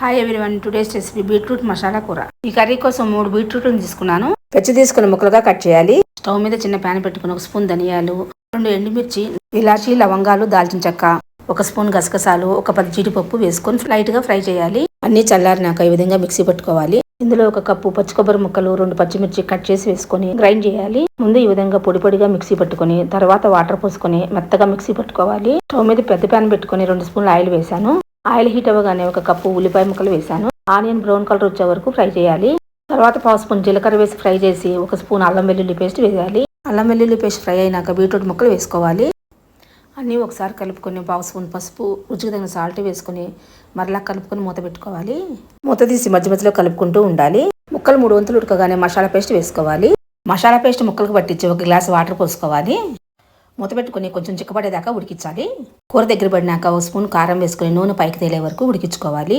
Hi everyone today's recipe beetroot masala కూర. ఈ curry కోసం మూడు బీట్రూట్లను తీసుకున్నాను. పెచ్చి తీసుకుని ముక్కలుగా కట్ చేయాలి. స్టవ్ మీద చిన్న ప్యాన్ పెట్టుకుని ఒక స్పూన్ ధనియాలు రెండు ఎండుమిర్చి ఇలాచి లవంగాలు దాల్చిన చెక్క ఒక స్పూన్ గసగసాలు ఒక పది జీడిపప్పు వేసుకొని లైట్గా ఫ్రై చేయాలి. అన్ని చల్లారినాక ఈ విధంగా మిక్సీ పట్టుకోవాలి. ఇందులో ఒక కప్పు పచ్చి కొబ్బరి ముక్కలు రెండు పచ్చిమిర్చి కట్ చేసి వేసుకొని గ్రైండ్ చేయాలి. ముందు ఈ విధంగా పొడి పొడిగా మిక్సీ పట్టుకొని తర్వాత వాటర్ పోసుకొని మెత్తగా మిక్సీ పట్టుకోవాలి. స్టవ్ మీద పెద్ద ప్యాన్ పెట్టుకొని రెండు స్పూన్లు ఆయిల్ వేసాను ఆయిల్ హీట్ అవ్వగానే ఒక కప్పు ఉల్లిపాయ ముక్కలు వేసాను ఆనియన్ బ్రౌన్ కలర్ వచ్చే వరకు ఫ్రై చేయాలి. తర్వాత పావు స్పూన్ జీలకర్ర వేసి ఫ్రై చేసి ఒక స్పూన్ అల్లం వెల్లుల్లి పేస్ట్ వేయాలి. అల్లం వెల్లుల్లి పేస్ట్ ఫ్రై అయినాక బీట్రూట్ ముక్కలు వేసుకోవాలి. అన్నీ ఒకసారి కలుపుకొని పావు స్పూన్ పసుపు రుచికి తగిన సాల్ట్ వేసుకొని మరలా కలుపుకొని మూత పెట్టుకోవాలి. మూత తీసి మధ్య మధ్యలో కలుపుకుంటూ ఉండాలి. ముక్కలు మూడు వంతులు ఉడకగానే మసాలా పేస్ట్ వేసుకోవాలి. మసాలా పేస్ట్ ముక్కలకు పట్టించి ఒక గ్లాస్ వాటర్ పోసుకోవాలి. మూత పెట్టుకొని కొంచెం చిక్కబడేదాకా ఉడికించాలి. కూర దగ్గర పడినాక ఒక స్పూన్ కారం వేసుకుని నూనె పైకి తేలే వరకు ఉడికించుకోవాలి.